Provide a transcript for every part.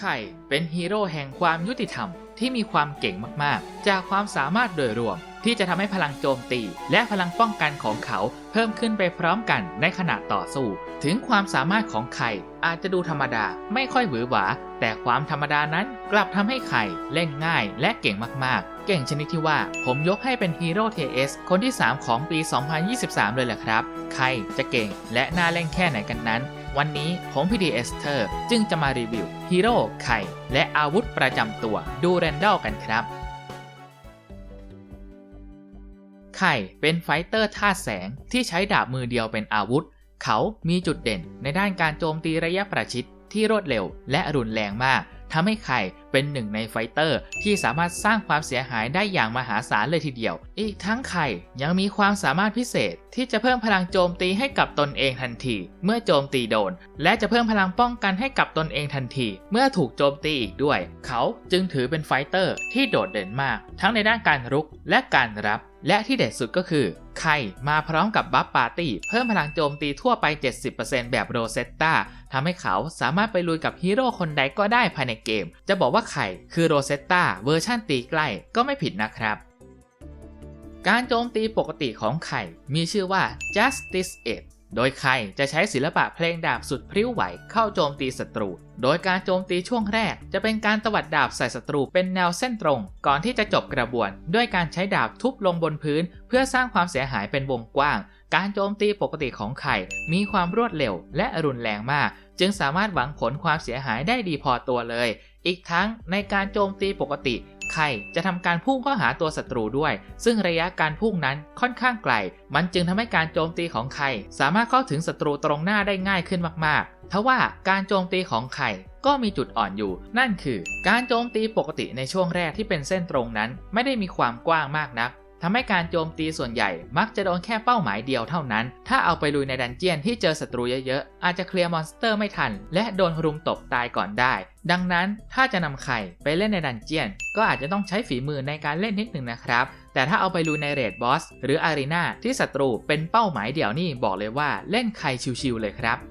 ไข่เป็นฮีโร่แห่งความยุติธรรมที่มีความเก่งมากๆ จากความสามารถโดยรวม ที่จะทำให้พลังโจมตี และพลังป้องกันของเขา เพิ่มขึ้นไปพร้อมกันในขณะต่อสู้ ถึงความสามารถของไข่อาจจะดูธรรมดาไม่ค่อยหวือหวา แต่ความธรรมดานั้นกลับทำให้ไข่เล่นง่ายและเก่งมากๆ เก่งชนิดที่ว่าผมยกให้เป็นฮีโร่เทสคนที่ 3 ของปี 2023 เลยแหละครับใครจะเก่งและน่าเล่นแค่ไหนกันนั้น วันนี้ผมพีดีเอสเตอร์จึงจะมารีวิวฮีโร่ไข่และอาวุธประจำตัวดูแรนดอลกันครับ ไข่เป็นไฟเตอร์ธาตุแสงที่ใช้ดาบมือเดียวเป็นอาวุธ เขามีจุดเด่นในด้านการโจมตีระยะประชิดที่รวดเร็วและรุนแรงมาก ทำให้ไข่เป็นหนึ่งในไฟเตอร์ ที่สามารถสร้างความเสียหายได้อย่างมหาศาลเลยทีเดียว อีกทั้งไข่ยังมีความสามารถพิเศษ ที่จะเพิ่มพลังโจมตีให้กับตนเองทันที เมื่อโจมตีโดน และจะเพิ่มพลังป้องกันให้กับตนเองทันที เมื่อถูกโจมตีอีกด้วย เขาจึงถือเป็นไฟเตอร์ที่โดดเด่นมาก ทั้งในด้านการรุกและการรับและที่เด็ดสุดก็คือ ไข่มาพร้อมกับบัฟปาร์ตี้ เพิ่มพลังโจมตีทั่วไป 70%แบบโรเซตตา ทำให้เขาสามารถไปลุยกับฮีโร่คนใดก็ได้ภายในเกม จะบอกว่าไข่คือโรเซตตาเวอร์ชั่นตีใกล้ก็ไม่ผิดนะครับ การโจมตีปกติของไข่มีชื่อว่า Justice Edge โดยไข่จะใช้ศิลปะเพลงดาบสุดพริ้วไหวเข้าโจมตีศัตรู โดยการโจมตีช่วงแรก จะเป็นการตวัดดาบใส่ศัตรูเป็นแนวเส้นตรง ก่อนที่จะจบกระบวน ด้วยการใช้ดาบทุบลงบนพื้น เพื่อสร้างความเสียหายเป็นวงกว้าง การโจมตีปกติของไข่มีความรวดเร็วและรุนแรงมาก จึงสามารถหวังผลความเสียหายได้ดีพอตัวเลย อีกทั้งในการโจมตีปกติไข่จะทำการพุ่งเข้าหาตัวศัตรูด้วย ซึ่งระยะการพุ่งนั้นค่อนข้างไกล มันจึงทำให้การโจมตีของไข่สามารถเข้าถึงศัตรูตรงหน้าได้ง่ายขึ้นมากๆ ทว่าการโจมตีของไข่ก็มีจุดอ่อนอยู่ นั่นคือ การโจมตีปกติในช่วงแรกที่เป็นเส้นตรงนั้น ไม่ได้มีความกว้างมากนัก ทำให้การโจมตีส่วนใหญ่มักจะโดนแค่เป้าหมายเดียวเท่านั้น ถ้าเอาไปลุยในดันเจียนที่เจอศัตรูเยอะๆ อาจจะเคลียร์มอนสเตอร์ไม่ทัน และโดนรุมตบตายก่อนได้ ดังนั้นถ้าจะนำไข่ไปเล่นในดันเจียน ก็อาจจะต้องใช้ฝีมือในการเล่นนิดหนึ่งนะครับ แต่ถ้าเอาไปลุยในเรดบอสหรืออารีนาที่ศัตรูเป็นเป้าหมายเดี่ยวนี่บอกเลยว่าเล่นไข่ชิวๆเลยครับ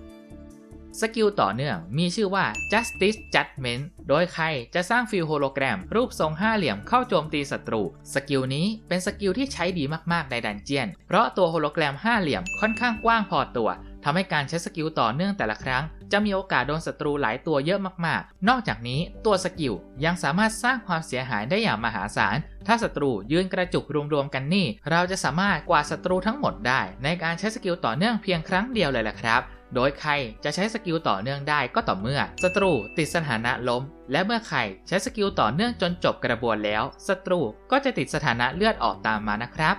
สกิลต่อเนื่อง มีชื่อว่า Justice Judgment โดยใครจะสร้างฟิลโฮโลแกรม รูปทรงห้าเหลี่ยมเข้าโจมตีศัตรู สกิลนี้เป็นสกิลที่ใช้ดีมากๆในดันเจียน เพราะตัวโฮโลแกรมห้าเหลี่ยมค่อนข้างกว้างพอตัวทำให้การใช้สกิลต่อเนื่องแต่ละครั้ง จะมีโอกาสโดนศัตรูหลายตัวเยอะมากๆ นอกจากนี้ตัวสกิลยังสามารถสร้างความเสียหายได้อย่างมหาศาล ถ้าศัตรูยืนกระจุกรวมๆกันนี่ เราจะสามารถกวาดศัตรูทั้งหมดได้ ในการใช้สกิลต่อเนื่องเพียงครั้งเดียวเลยแหละครับ โดยใครจะใช้สกิลต่อเนื่องได้ก็ต่อเมื่อศัตรูติดสถานะล้ม และเมื่อใครใช้สกิลต่อเนื่องจนจบกระบวนแล้วศัตรูก็จะติดสถานะเลือดออกตามมานะครับ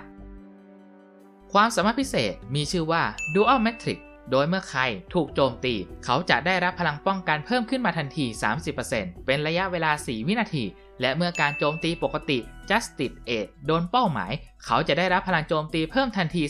ความสามารถพิเศษมีชื่อว่า Dual Metric โดยเมื่อใครถูกโจมตี เขาจะได้รับพลังป้องกันเพิ่มขึ้นมาทันที 30%เป็นระยะเวลา 4 วินาที และเมื่อการโจมตีปกติ Justice a d โดนเป้าหมาย เขาจะได้รับพลังโจมตีเพิ่มทันที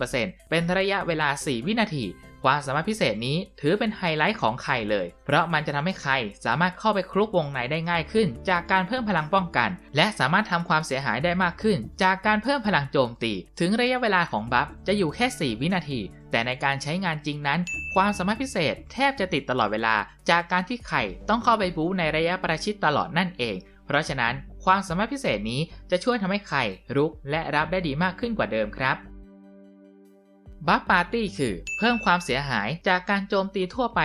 30%เป็นระยะเวลา 4 วินาที ความสามารถพิเศษนี้ถือเป็นไฮไลท์ของไข่เลย เพราะมันจะทำให้ไข่สามารถเข้าไปคลุกวงในได้ง่ายขึ้น จากการเพิ่มพลังป้องกัน และสามารถทำความเสียหายได้มากขึ้น จากการเพิ่มพลังโจมตี ถึงระยะเวลาของบัฟจะอยู่แค่ 4 วินาที แต่ในการใช้งานจริงนั้น ความสามารถพิเศษแทบจะติดตลอดเวลา จากการที่ไข่ต้องเข้าไปบู๊ในระยะประชิดตลอดนั่นเอง เพราะฉะนั้นความสามารถพิเศษนี้จะช่วยทำให้ไข่รุกและรับได้ดีมากขึ้นกว่าเดิมครับ บัฟปาร์ตี้คือ เพิ่มความเสียหายจากการโจมตีทั่วไป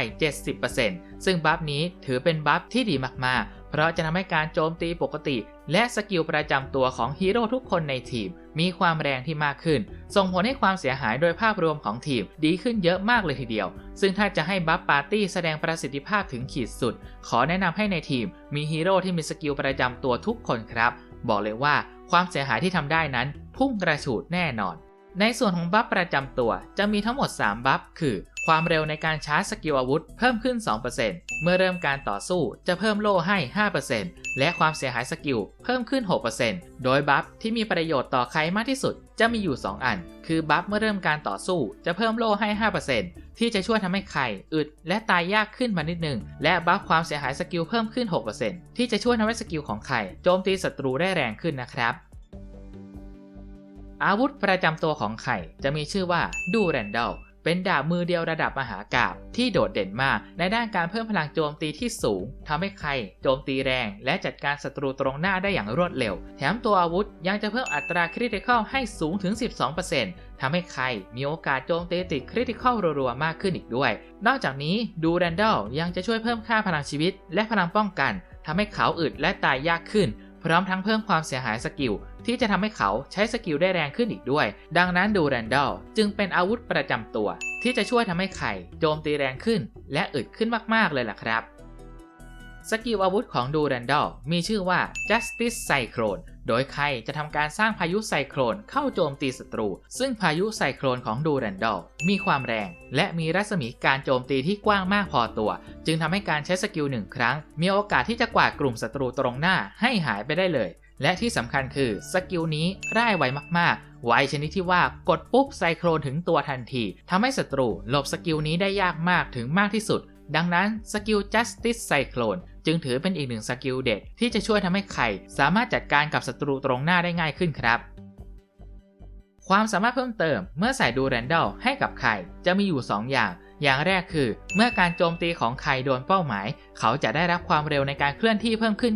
70%ซึ่งบัฟนี้ถือเป็นบัฟที่ดีมากๆ เพราะจะทำให้การโจมตีปกติ และสกิลประจำตัวของฮีโร่ทุกคนในทีม มีความแรงที่มากขึ้น ส่งผลให้ความเสียหายโดยภาพรวมของทีมดีขึ้นเยอะมากเลยทีเดียว ซึ่งถ้าจะให้บัฟปาร์ตี้แสดงประสิทธิภาพถึงขีดสุด ขอแนะนำให้ในทีม มีฮีโร่ที่มีสกิลประจำตัวทุกคนครับ บอกเลยว่าความเสียหายที่ทำได้นั้นพุ่งกระฉูดแน่นอน ในส่วนของบัฟประจำตัวจะมีทั้งหมด 3 บัฟคือ ความเร็วในการชาร์จสกิลอาวุธเพิ่มขึ้น 2%เมื่อเริ่มการต่อสู้จะเพิ่มโล่ให้ 5%และความเสียหายสกิลเพิ่มขึ้น 6%โดยบัฟที่มีประโยชน์ต่อใครมากที่สุดจะมีอยู่ 2 อัน คือบัฟเมื่อเริ่มการต่อสู้จะเพิ่มโล่ให้ 5%ที่จะช่วยทำให้ไข่อึดและตายยากขึ้นมานิดนึง และบัฟความเสียหายสกิลเพิ่มขึ้น 6%ที่จะช่วยทำให้สกิลของไข่โจมตีศัตรูได้แรงขึ้นนะครับ อาวุธประจำตัวของไข่จะมีชื่อว่าดูแรนด a ลเป็นดาบมือเดียวระดับมหากาบที่โดดเด่นมากในด้านการเพิ่มพลังโจมตีที่สูงทำให้ใครโจมตีแรง และจัดการศัตรูตรงหน้าได้อย่างรวดเร็ว แถมตัวอาวุธยังจะเพิ่มอัตราคริติคอลให้สูงถึง 12%ทำให้ใครมีโอกาสโจมตีติดคริติคอลรัวๆมากขึ้นอีกด้วย นอกจากนี้ดูแรนดอลยังจะช่วยเพิ่มค่าพลังชีวิต และพลังป้องกันทำให้เขาอึดและตายยากขึ้น พร้อมทั้งเพิ่มความเสียหายสกิล ที่จะทำให้เขาใช้สกิลได้แรงขึ้นอีกด้วย ดังนั้นดูแรนดอลจึงเป็นอาวุธประจำตัว ที่จะช่วยทำให้ไข่โจมตีแรงขึ้น และอึดขึ้นมากๆเลยล่ะครับสกิลอาวุธของดูแรนดอลมีชื่อว่า Justice Cyclone โดยใครจะทำการสร้างพายุไซโครนเข้าโจมตีศัตรู ซึ่งพายุไซโครนของดูแรนดอลมีความแรง และมีรัศมีการโจมตีที่กว้างมากพอตัว จึงทำให้การใช้สกิลหนึ่งครั้ง มีโอกาสที่จะกวาดกลุ่มศัตรูตรงหน้าให้หายไปได้เลย และที่สำคัญคือสกิลนี้ร่ายไวมากๆ ไวชนิดที่ว่ากดปุ๊บไซโครนถึงตัวทันทีทำให้ศัตรูหลบสกิลนี้ได้ยากมากถึงมากที่สุด ดังนั้นสกิล Justice Cyclone จึงถือเป็นอีกหนึ่งสกิลเด็ดที่จะช่วยทำให้ไข่สามารถจัดการกับศัตรูตรงหน้าได้ง่ายขึ้นครับ ความสามารถเพิ่มเติมเมื่อใส่ดูแรนดอลให้กับไข่จะมีอยู่ 2 อย่าง อย่างแรกคือ เมื่อการโจมตีของไข่โดนเป้าหมาย เขาจะได้รับความเร็วในการเคลื่อนที่เพิ่มขึ้น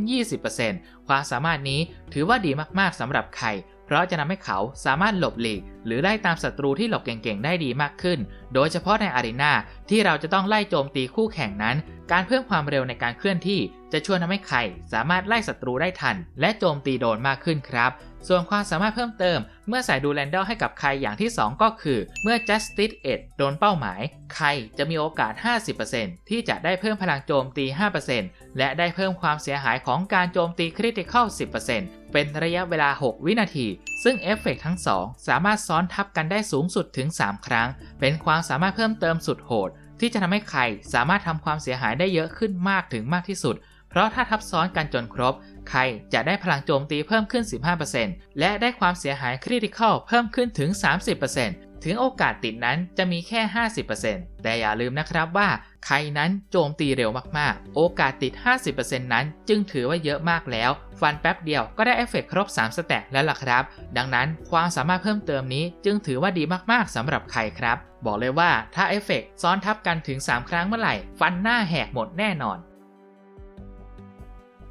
20%ความสามารถนี้ถือว่าดีมากๆสำหรับไข่เพราะจะทำให้เขาสามารถหลบหลีก หรือไล่ตามศัตรูที่หลบเก่งๆ ได้ดีมากขึ้น โดยเฉพาะในอารีนาที่เราจะต้องไล่โจมตีคู่แข่งนั้น การเพิ่มความเร็วในการเคลื่อนที่ จะช่วยทำให้ใครสามารถไล่ศัตรูได้ทัน และโจมตีโดนมากขึ้นครับ ส่วนความสามารถเพิ่มเติม เมื่อใส่ดูแลนดอลให้กับใครอย่างที่ 2 ก็คือ เมื่อ Justice 1โดนเป้าหมาย ใครจะมีโอกาส 50%ที่จะได้เพิ่มพลังโจมตี 5%และได้เพิ่มความเสียหายของการโจมตีคริติคอล 10%เป็นระยะเวลา 6 วินาที ซึ่งเอฟเฟกทั้ง 2 สามารถซ้อนทับกันได้สูงสุดถึง 3 ครั้ง เป็นความสามารถเพิ่มเติมสุดโหดที่จะทำให้ใครสามารถทำความเสียหายได้เยอะขึ้นมากถึงมากที่สุด เพราะถ้าทับซ้อนกันจนครบ ใครจะได้พลังโจมตีเพิ่มขึ้น 15%และได้ความเสียหายคริติคอลเพิ่มขึ้นถึง 30%ถึงโอกาสติดนั้นจะมีแค่ 50%แต่อย่าลืมนะครับว่า ใครนั้นโจมตีเร็วมากๆ โอกาสติด 50%นั้นจึงถือว่าเยอะมากแล้ว ฟันแป๊บเดียวก็ได้เอฟเฟกครบ 3 สแต็กแล้วล่ะครับ ดังนั้นความสามารถเพิ่มเติมนี้จึงถือว่าดีมากๆสำหรับใครครับ บอกเลยว่าถ้าเอฟเฟกซ้อนทับกันถึง 3 ครั้งเมื่อไหร่ ฟันหน้าแหกหมดแน่นอน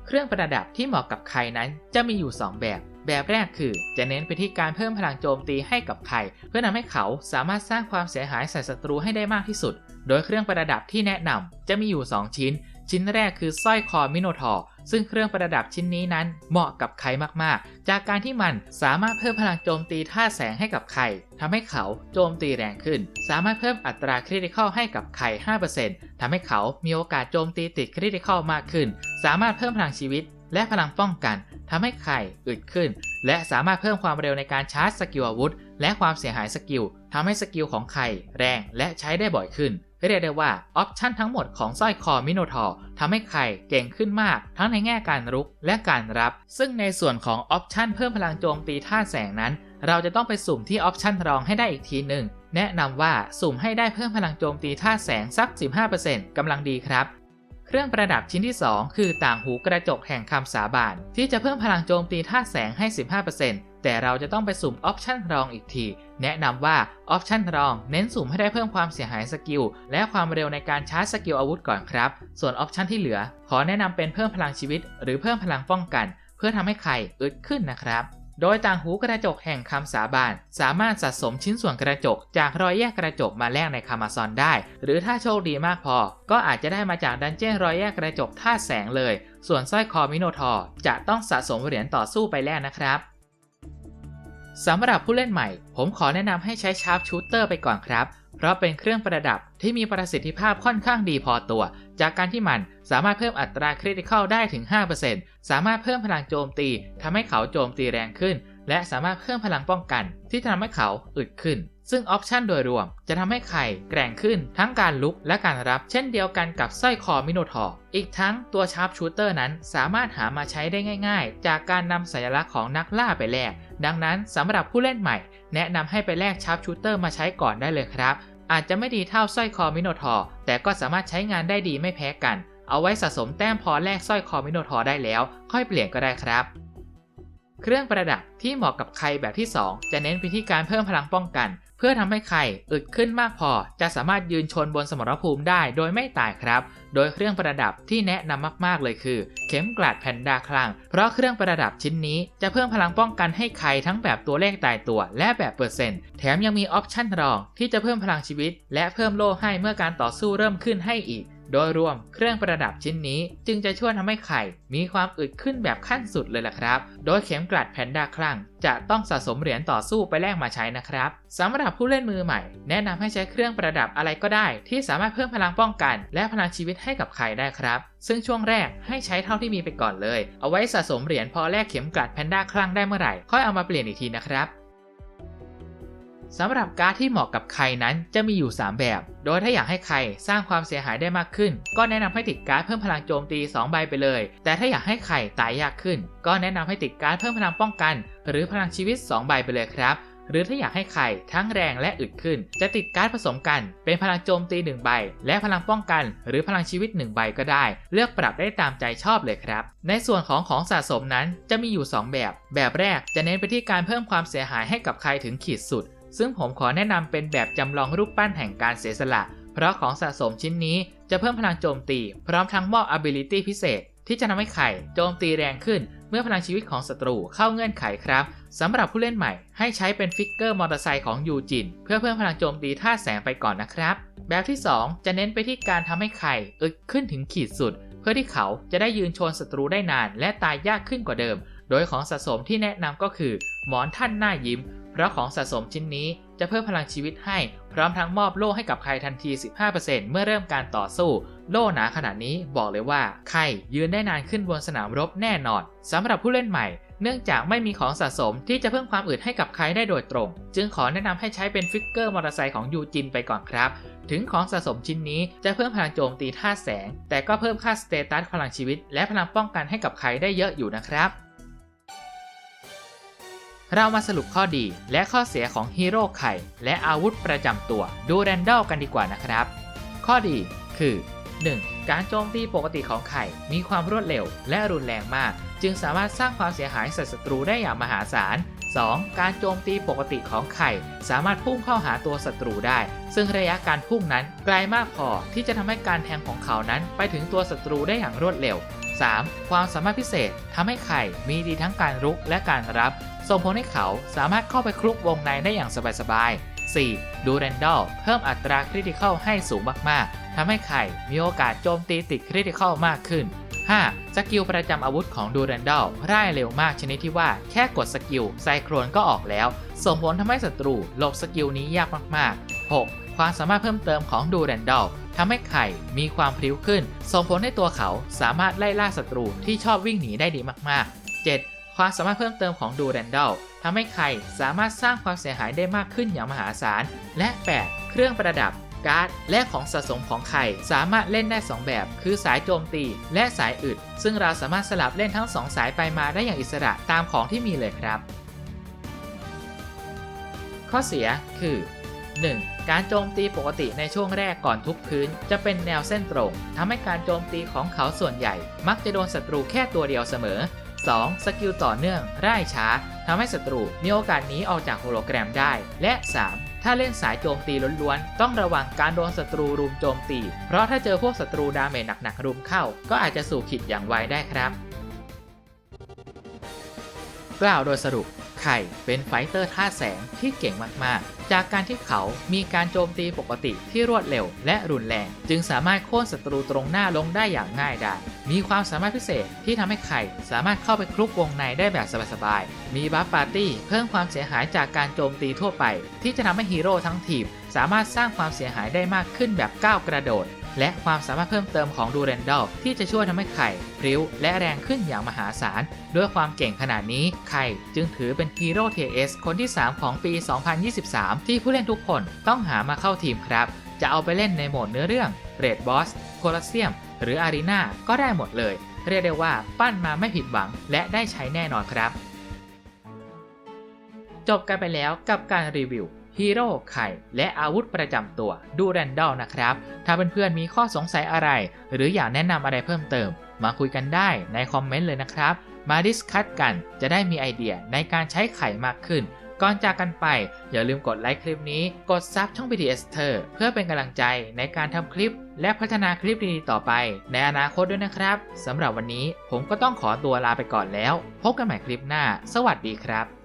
เครื่องประดับที่เหมาะกับใครนั้นจะมีอยู่ 2 แบบ แบบแรกคือ จะเน้นไปที่การเพิ่มพลังโจมตีให้กับใครเพื่อทำให้เขาสามารถสร้างความเสียหายใส่ศัตรูให้ได้มากที่สุด โดยเครื่องประดับที่แนะนำจะมีอยู่ 2 ชิ้น ชิ้นแรกคือสร้อยคอมิโนทอร์ซึ่งเครื่องประดับชิ้นนี้นั้นเหมาะกับใครมากๆ จากการที่มันสามารถเพิ่มพลังโจมตีท่าแสงให้กับใครทำให้เขาโจมตีแรงขึ้น สามารถเพิ่มอัตราคริติคอลให้กับไข่ 5%ทำให้เขามีโอกาสโจมตีติดคริติคอลมากขึ้น สามารถเพิ่มพลังชีวิต และพลังป้องกันทำให้ไข่อึดขึ้น และสามารถเพิ่มความเร็วในการชาร์จสกิลอาวุธ และความเสียหายสกิลทำให้สกิลของไข่แรงและใช้ได้บ่อยขึ้น เรียกได้ว่าออปชันทั้งหมดของสร้อยคอมิโนทอร์ทำให้ไข่เก่งขึ้นมาก ทั้งในแง่การรุกและการรับ ซึ่งในส่วนของออปชันเพิ่มพลังโจมตีท่าแสงนั้น เราจะต้องไปสุ่มที่ออปชันรองให้ได้อีกทีหนึ่งแนะนำว่าสุ่มให้ได้เพิ่มพลังโจมตีท่าแสงสัก 15%กำลังดีครับ เครื่องประดับชิ้นที่ 2 คือต่างหูกระจกแห่งคำสาบานที่จะเพิ่มพลังโจมตีท่าแสงให้ 15% แต่เราจะต้องไปสุ่มออปชันรองอีกที แนะนำว่าออปชันรองเน้นสุ่มให้ได้เพิ่มความเสียหายสกิล และความเร็วในการชาร์จสกิลอาวุธก่อนครับ ส่วนออปชันที่เหลือ ขอแนะนำเป็นเพิ่มพลังชีวิต หรือเพิ่มพลังป้องกัน เพื่อทำให้ไข่อึดขึ้นนะครับโดยต่างหูกระจกแห่งคำสาบาน สามารถสะสมชิ้นส่วนกระจก จากรอยแยกกระจกมาแลกในคามาซอนได้ หรือถ้าโชคดีมากพอ ก็อาจจะได้มาจากดันเจี้ยนรอยแยกกระจกท่าแสงเลย ส่วนสร้อยคอมิโนทอร์จะต้องสะสมเหรียญต่อสู้ไปแลกนะครับ สำหรับผู้เล่นใหม่ ผมขอแนะนำให้ใช้ชาร์ปชูเตอร์ไปก่อนครับ เพราะเป็นเครื่องประดับที่มีประสิทธิภาพค่อนข้างดีพอตัว จากการที่มันสามารถเพิ่มอัตราคริติคอลได้ถึง 5%สามารถเพิ่มพลังโจมตีทำให้เขาโจมตีแรงขึ้น และสามารถเพิ่มพลังป้องกัน ที่ทำให้เขาอึดขึ้น ซึ่งออปชันโดยรวม จะทำให้ไข่แกร่งขึ้น ทั้งการลุกและการรับ เช่นเดียวกันกับสร้อยคอมิโนทอร์อีกทั้งตัวชาร์ปชูเตอร์นั้นสามารถหามาใช้ได้ง่าย ๆ จากการนำสัญลักษณ์ของนักล่าไปแลก ดังนั้นสำหรับผู้เล่นใหม่ แนะนำให้ไปแลกชาร์ปชูเตอร์มาใช้ก่อนได้เลยครับ อาจจะไม่ดีเท่าสร้อยคอมิโนทอร์แต่ก็สามารถใช้งานได้ดีไม่แพ้กัน เอาไว้สะสมแต้มพอแลกสร้อยคอมิโนทอร์ได้แล้ว ค่อยเปลี่ยนก็ได้ครับ เครื่องประดับที่เหมาะกับใครแบบที่ 2 จะเน้นไปที่การเพิ่มพลังป้องกัน เพื่อทำให้ไข่อึดขึ้นมากพอ จะสามารถยืนชนบนสมรภูมิได้โดยไม่ตายครับ โดยเครื่องประดับที่แนะนำมากๆเลยคือ เข็มกลัดแพนด้าคลัง เพราะเครื่องประดับชิ้นนี้จะเพิ่มพลังป้องกันให้ไข่ทั้งแบบตัวเลขตายตัว และแบบเปอร์เซ็นต์ แถมยังมีออปชั่นรองที่จะเพิ่มพลังชีวิต และเพิ่มโล่ให้เมื่อการต่อสู้เริ่มขึ้นให้อีก โดยรวมเครื่องประดับชิ้นนี้จึงจะช่วยทำให้ไข่มีความอึดขึ้นแบบขั้นสุดเลยล่ะครับ โดยเข็มกลัดแพนด้าคลั่งจะต้องสะสมเหรียญต่อสู้ไปแลกมาใช้นะครับสำหรับผู้เล่นมือใหม่ แนะนำให้ใช้เครื่องประดับอะไรก็ได้ ที่สามารถเพิ่มพลังป้องกัน และพลังชีวิตให้กับไข่ได้ครับ ซึ่งช่วงแรกให้ใช้เท่าที่มีไปก่อนเลย เอาไว้สะสมเหรียญพอแลกเข็มกลัดแพนด้าคลั่งได้เมื่อไหร่ค่อยเอามาเปลี่ยนอีกทีนะครับ สำหรับการ์ดที่เหมาะกับใครนั้นจะมีอยู่ 3 แบบ โดยถ้าอยากให้ใครสร้างความเสียหายได้มากขึ้น ก็แนะนำให้ติดการ์ดเพิ่มพลังโจมตี 2 ใบไปเลย แต่ถ้าอยากให้ใครตายยากขึ้น ก็แนะนำให้ติดการ์ดเพิ่มพลังป้องกัน หรือพลังชีวิต 2 ใบไปเลยครับ หรือถ้าอยากให้ไข่ทั้งแรงและอึดขึ้น จะติดการ์ดผสมกัน เป็นพลังโจมตี 1 ใบ และพลังป้องกัน หรือพลังชีวิต 1 ใบก็ได้ เลือกปรับได้ตามใจชอบเลยครับ ในส่วนของของสะสมนั้นจะมีอยู่ 2 แบบ แบบแรกจะเน้นไปที่การเพิ่มความเสียหายให้กับใครถึงขีดสุด ซึ่งผมขอแนะนำเป็นแบบจำลองรูปปั้นแห่งการเสียสละ เพราะของสะสมชิ้นนี้จะเพิ่มพลังโจมตี พร้อมทั้งมอบ ability พิเศษ ที่จะทำให้ไข่โจมตีแรงขึ้น เมื่อพลังชีวิตของศัตรูเข้าเงื่อนไขครับสำหรับผู้เล่นใหม่ให้ใช้เป็นฟิกเกอร์มอเตอร์ไซค์ของยูจิน เพื่อเพิ่มพลังโจมตีท่าแสงไปก่อนนะครับ แบบที่ 2 จะเน้นไปที่การทำให้ไข่อึดขึ้นถึงขีดสุด เพื่อที่เขาจะได้ยืนชนศัตรูได้นาน และตายยากขึ้นกว่าเดิม โดยของสะสมที่แนะนำก็คือ หมอนท่านหน้ายิ้ม เพราะของสะสมชิ้นนี้จะเพิ่มพลังชีวิตให้ พร้อมทั้งมอบโล่ให้กับใครทันที 15%เมื่อเริ่มการต่อสู้ โล่หนาขนาดนี้บอกเลยว่า ใครยืนได้นานขึ้นบนสนามรบแน่นอนสำหรับผู้เล่นใหม่ เนื่องจากไม่มีของสะสมที่จะเพิ่มความอึดให้กับใครได้โดยตรง จึงขอแนะนำให้ใช้เป็นฟิกเกอร์มอเตอร์ไซค์ของยูจินไปก่อนครับ ถึงของสะสมชิ้นนี้จะเพิ่มพลังโจมตีท่าแสง แต่ก็เพิ่มค่าสเตตัสพลังชีวิต และพลังป้องกันให้กับใครได้เยอะอยู่นะครับ เรามาสรุปข้อดีและข้อเสียของฮีโร่ไข่และอาวุธประจำตัวดูแรนดอลกันดีกว่านะครับ ข้อดีคือ 1. การโจมตีปกติของไข่มีความรวดเร็วและรุนแรงมาก จึงสามารถสร้างความเสียหายใส่ศัตรูได้อย่างมหาศาล 2. การโจมตีปกติของไข่ สามารถพุ่งเข้าหาตัวศัตรูได้ ซึ่งระยะการพุ่งนั้นไกลมากพอที่จะทำให้การแทงของเขานั้นไปถึงตัวศัตรูได้อย่างรวดเร็ว 3. ความสามารถพิเศษทำให้ไข่มีดีทั้งการรุกและการรับ ส่งผลให้เขาสามารถเข้าไปคลุกวงในได้อย่างสบายๆ 4. ดูเรนดอลเพิ่มอัตราคริติคอลให้สูงมากๆ ทำให้ไข่มีโอกาสโจมตีติดคริติคอลมากขึ้น 5. สกิลประจำอาวุธของดูเรนดอลร่ายเร็วมากชนิดที่ว่าแค่กดสกิลไซโครนก็ออกแล้ว ส่งผลทำให้ศัตรูหลบสกิลนี้ยากมากๆ 6. ความสามารถเพิ่มเติมของดูเรนดอลทำให้ไข่มีความพลิ้วขึ้น ส่งผลให้ตัวเขาสามารถไล่ล่าศัตรูที่ชอบวิ่งหนีได้ดีมากๆ 7. ความสามารถเพิ่มเติมของดูเรนดอลทำให้ไข่สามารถสร้างความเสียหายได้มากขึ้นอย่างมหาศาล และ 8. เครื่องประดับ การ์ด และของสะสมของไข่สามารถเล่นได้ 2 แบบ คือสายโจมตี และสายอึด ซึ่งเราสามารถสลับเล่นทั้ง 2 สายไปมาได้อย่างอิสระตามของที่มีเลยครับ ข้อเสียคือ 1. การโจมตีปกติในช่วงแรกก่อนทุบพื้น จะเป็นแนวเส้นตรงทำให้การโจมตีของเขาส่วนใหญ่ มักจะโดนศัตรูแค่ตัวเดียวเสมอ 2. สกิลต่อเนื่องร่ายช้าทำให้ศัตรูมีโอกาสหนีออกจากโฮโลแกรมได้ และ 3. ถ้าเล่นสายโจมตีล้วนๆ ต้องระวังการโดนศัตรูรุมโจมตี เพราะถ้าเจอพวกศัตรูดาเมจหนักๆรุมเข้า ก็อาจจะสู่ขิดอย่างไวได้ครับ กล่าวโดยสรุป ไข่เป็นไฟเตอร์ท่าแสงที่เก่งมากๆ จากการที่เขามีการโจมตีปกติที่รวดเร็วและรุนแรง จึงสามารถโค่นศัตรูตรงหน้าลงได้อย่างง่ายดายมีความสามารถพิเศษที่ทำให้ไข่สามารถเข้าไปคลุกวงในได้แบบสบายๆ มีบัฟปาร์ตี้เพิ่มความเสียหายจากการโจมตีทั่วไป ที่จะทำให้ฮีโร่ทั้งทีมสามารถสร้างความเสียหายได้มากขึ้นแบบก้าวกระโดด และความสามารถเพิ่มเติมของดูเรนดอลที่จะช่วยทำให้ไข่พริ้วและแรงขึ้นอย่างมหาศาล ด้วยความเก่งขนาดนี้ ไข่จึงถือเป็นฮีโร่เทเอสคนที่ 3 ของปี 2023 ที่ผู้เล่นทุกคนต้องหามาเข้าทีมครับ จะเอาไปเล่นในโหมดเนื้อเรื่องเรดบอสโคลอสเซียม หรืออารีนาก็ได้หมดเลย เรียกได้ว่าปั้นมาไม่ผิดหวัง และได้ใช้แน่นอนครับ จบกันไปแล้วกับการรีวิว ฮีโร่ไข่ และอาวุธประจำตัวดูแรนดอลนะครับ ถ้าเพื่อนๆมีข้อสงสัยอะไร หรืออยากแนะนำอะไรเพิ่มเติม มาคุยกันได้ในคอมเมนต์เลยนะครับ มาดิสคัตกันจะได้มีไอเดียในการใช้ไข่มากขึ้น ก่อนจากกันไป อย่าลืมกดไลค์คลิปนี้ กดซับช่อง BTS เธอเพื่อเป็นกำลังใจในการทำคลิป และพัฒนาคลิปดีๆต่อไป ในอนาคตด้วยนะครับสำหรับวันนี้ผมก็ต้องขอตัวลาไปก่อนแล้ว พบกันใหม่คลิปหน้า สวัสดีครับ